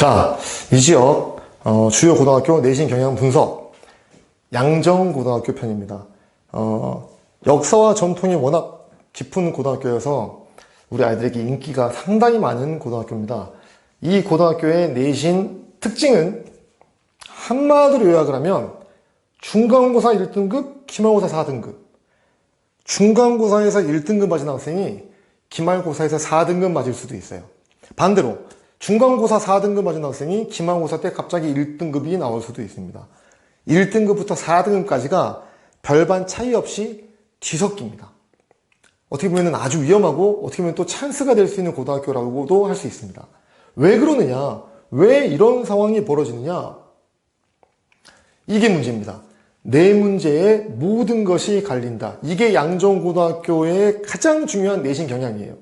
자, 이 지역 어, 주요 고등학교 내신 경향 분석 양정고등학교 편입니다. 어, 역사와 전통이 워낙 깊은 고등학교여서 우리 아이들에게 인기가 상당히 많은 고등학교입니다. 이 고등학교의 내신 특징은 한마디로 요약을 하면 중간고사 1등급, 기말고사 4등급. 중간고사에서 1등급 맞은 학생이 기말고사에서 4등급 맞을 수도 있어요. 반대로 중간고사 4등급 맞은 학생이 기말고사 때 갑자기 1등급이 나올 수도 있습니다. 1등급부터 4등급까지가 별반 차이 없이 뒤섞입니다. 어떻게 보면 아주 위험하고 어떻게 보면 또 찬스가 될 수 있는 고등학교라고도 할 수 있습니다. 왜 그러느냐? 왜 이런 상황이 벌어지느냐? 이게 문제입니다. 내 문제에 모든 것이 갈린다. 이게 양정고등학교의 가장 중요한 내신 경향이에요.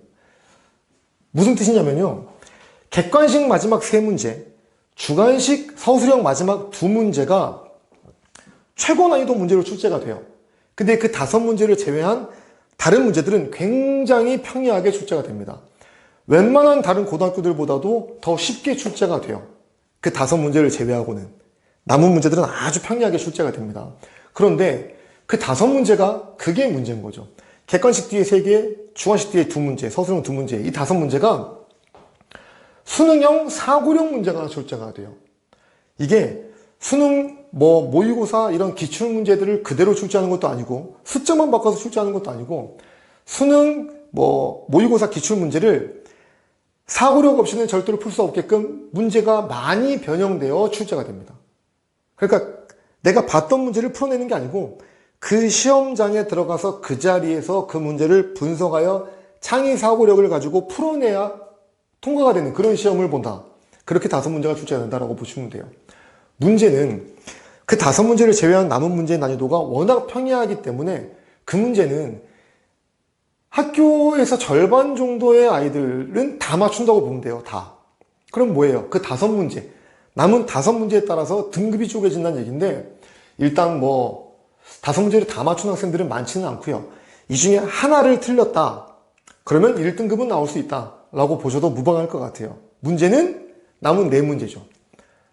무슨 뜻이냐면요. 객관식 마지막 세 문제, 주관식 서술형 마지막 두 문제가 최고 난이도 문제로 출제가 돼요. 근데 그 다섯 문제를 제외한 다른 문제들은 굉장히 평이하게 출제가 됩니다. 웬만한 다른 고등학교들보다도 더 쉽게 출제가 돼요. 그 다섯 문제를 제외하고는. 남은 문제들은 아주 평이하게 출제가 됩니다. 그런데 그 다섯 문제가 그게 문제인 거죠. 객관식 뒤에 세 개, 주관식 뒤에 두 문제, 서술형 두 문제, 이 다섯 문제가 수능형 사고력 문제가 출제가 돼요. 이게 수능 뭐 모의고사 이런 기출 문제들을 그대로 출제하는 것도 아니고 숫자만 바꿔서 출제하는 것도 아니고 수능 뭐 모의고사 기출 문제를 사고력 없이는 절대로 풀 수 없게끔 문제가 많이 변형되어 출제가 됩니다. 그러니까 내가 봤던 문제를 풀어내는 게 아니고 그 시험장에 들어가서 그 자리에서 그 문제를 분석하여 창의 사고력을 가지고 풀어내야 통과가 되는 그런 시험을 본다. 그렇게 다섯 문제가 출제가 된다라고 보시면 돼요. 문제는 그 다섯 문제를 제외한 남은 문제의 난이도가 워낙 평이하기 때문에 그 문제는 학교에서 절반 정도의 아이들은 다 맞춘다고 보면 돼요. 다. 그럼 뭐예요? 그 다섯 문제. 남은 다섯 문제에 따라서 등급이 쪼개진다는 얘기인데 일단 뭐 다섯 문제를 다 맞춘 학생들은 많지는 않고요. 이 중에 하나를 틀렸다. 그러면 1등급은 나올 수 있다. 라고 보셔도 무방할 것 같아요. 문제는 남은 네 문제죠.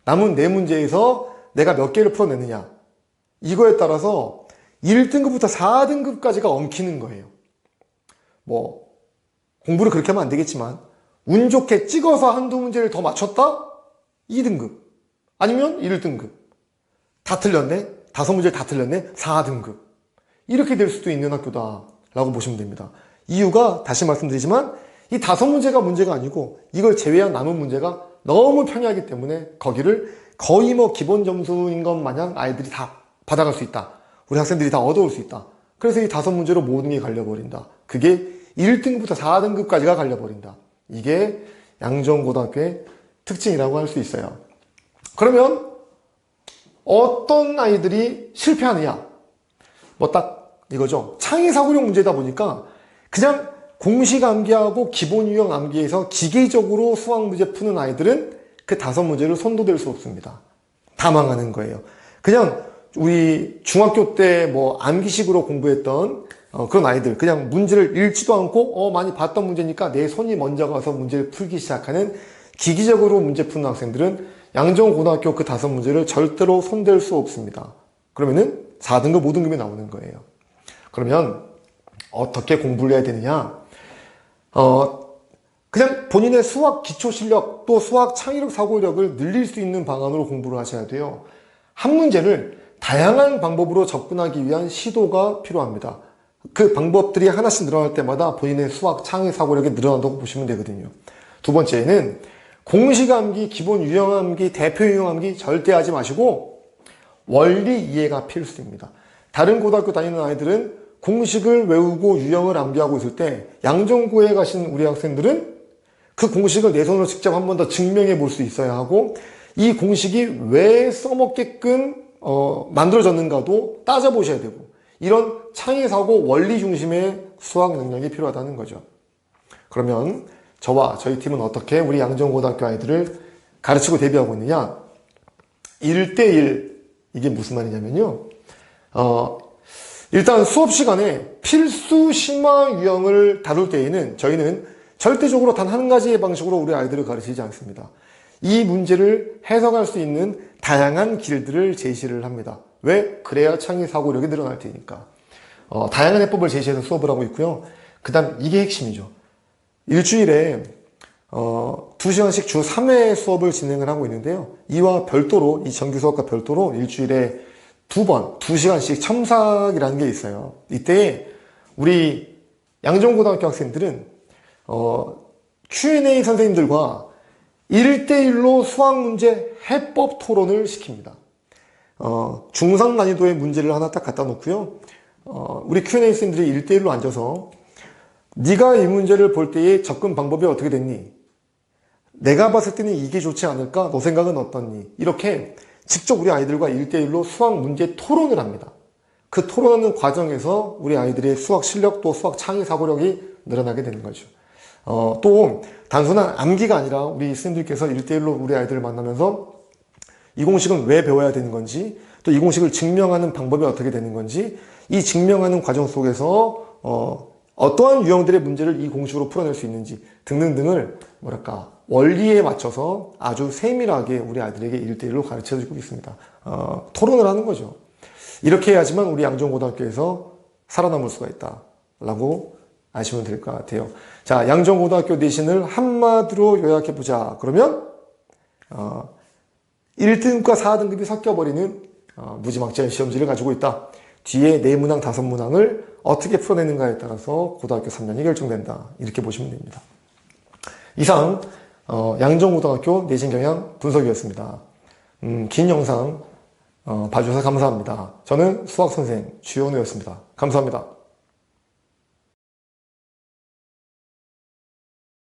남은 네 문제에서 내가 몇 개를 풀어내느냐. 이거에 따라서 1등급부터 4등급까지가 엉키는 거예요. 뭐, 공부를 그렇게 하면 안 되겠지만, 운 좋게 찍어서 한두 문제를 더 맞췄다? 2등급. 아니면 1등급. 다 틀렸네? 다섯 문제를 다 틀렸네? 4등급. 이렇게 될 수도 있는 학교다. 라고 보시면 됩니다. 이유가, 다시 말씀드리지만, 이 다섯 문제가 문제가 아니고, 이걸 제외한 남은 문제가 너무 평이하기 때문에 거기를 거의 뭐 기본 점수인 것 마냥 아이들이 다 받아갈 수 있다. 우리 학생들이 다 얻어올 수 있다. 그래서 이 다섯 문제로 모든 게 갈려버린다. 그게 1등급부터 4등급까지가 갈려버린다. 이게 양정고등학교의 특징이라고 할 수 있어요. 그러면 어떤 아이들이 실패하느냐? 뭐 딱 이거죠. 창의사고력 문제다 보니까 그냥 공식 암기하고 기본 유형 암기에서 기계적으로 수학 문제 푸는 아이들은 그 다섯 문제를 손도 댈 수 없습니다. 다 망하는 거예요. 그냥 우리 중학교 때 뭐 암기식으로 공부했던 어, 그런 아이들 그냥 문제를 읽지도 않고 어 많이 봤던 문제니까 내 손이 먼저 가서 문제를 풀기 시작하는 기기적으로 문제 푸는 학생들은 양정고등학교 그 다섯 문제를 절대로 손댈 수 없습니다. 그러면은 4등급, 5등급이 나오는 거예요. 그러면 어떻게 공부를 해야 되느냐? 어, 그냥 본인의 수학 기초 실력 또 수학 창의력 사고력을 늘릴 수 있는 방안으로 공부를 하셔야 돼요. 한 문제를 다양한 방법으로 접근하기 위한 시도가 필요합니다. 그 방법들이 하나씩 늘어날 때마다 본인의 수학 창의 사고력이 늘어난다고 보시면 되거든요. 두 번째는 공식 암기, 기본 유형 암기, 대표 유형 암기 절대 하지 마시고 원리 이해가 필수입니다. 다른 고등학교 다니는 아이들은 공식을 외우고 유형을 암기하고 있을 때 양정고에 가신 우리 학생들은 그 공식을 내 손으로 직접 한 번 더 증명해 볼 수 있어야 하고 이 공식이 왜 써먹게끔 어, 만들어졌는가도 따져보셔야 되고 이런 창의사고 원리 중심의 수학 능력이 필요하다는 거죠. 그러면 저와 저희 팀은 어떻게 우리 양정고등학교 아이들을 가르치고 대비하고 있느냐? 1대1 이게 무슨 말이냐면요. 어, 일단 수업 시간에 필수 심화 유형을 다룰 때에는 저희는 절대적으로 단 한 가지의 방식으로 우리 아이들을 가르치지 않습니다. 이 문제를 해석할 수 있는 다양한 길들을 제시를 합니다. 왜? 그래야 창의 사고력이 늘어날 테니까. 어, 다양한 해법을 제시해서 수업을 하고 있고요. 그 다음 이게 핵심이죠. 일주일에 어, 2시간씩 주 3회 수업을 진행을 하고 있는데요. 이와 별도로, 이 정규 수업과 별도로 일주일에 두 번, 2시간씩 첨삭이라는 게 있어요. 이때 우리 양정고등학교 학생들은 어, Q&A 선생님들과 1대1로 수학 문제 해법 토론을 시킵니다. 어, 중상 난이도의 문제를 하나 딱 갖다 놓고요. 어, 우리 Q&A 선생님들이 1대1로 앉아서 네가 이 문제를 볼 때의 접근 방법이 어떻게 됐니? 내가 봤을 때는 이게 좋지 않을까? 너 생각은 어떻니? 이렇게 직접 우리 아이들과 1대1로 수학 문제 토론을 합니다. 그 토론하는 과정에서 우리 아이들의 수학 실력 또 수학 창의 사고력이 늘어나게 되는 거죠. 어, 또 단순한 암기가 아니라 우리 스님들께서 1대1로 우리 아이들을 만나면서 이 공식은 왜 배워야 되는 건지 또 이 공식을 증명하는 방법이 어떻게 되는 건지 이 증명하는 과정 속에서 어, 어떠한 유형들의 문제를 이 공식으로 풀어낼 수 있는지 등등등을 뭐랄까 원리에 맞춰서 아주 세밀하게 우리 아이들에게 1대1로 가르쳐 주고 있습니다. 어, 토론을 하는 거죠. 이렇게 해야지만 우리 양정고등학교에서 살아남을 수가 있다 라고 아시면 될 것 같아요. 자, 양정고등학교 내신을 한마디로 요약해보자. 그러면 어, 1등급과 4등급이 섞여버리는 어, 무지막지한 시험지를 가지고 있다. 뒤에 네 문항, 다섯 문항을 어떻게 풀어내는가에 따라서 고등학교 3년이 결정된다. 이렇게 보시면 됩니다. 이상 어, 양정고등학교 내신경향 분석이었습니다. 음, 긴 영상 어, 봐주셔서 감사합니다. 저는 수학선생 주현우였습니다. 감사합니다.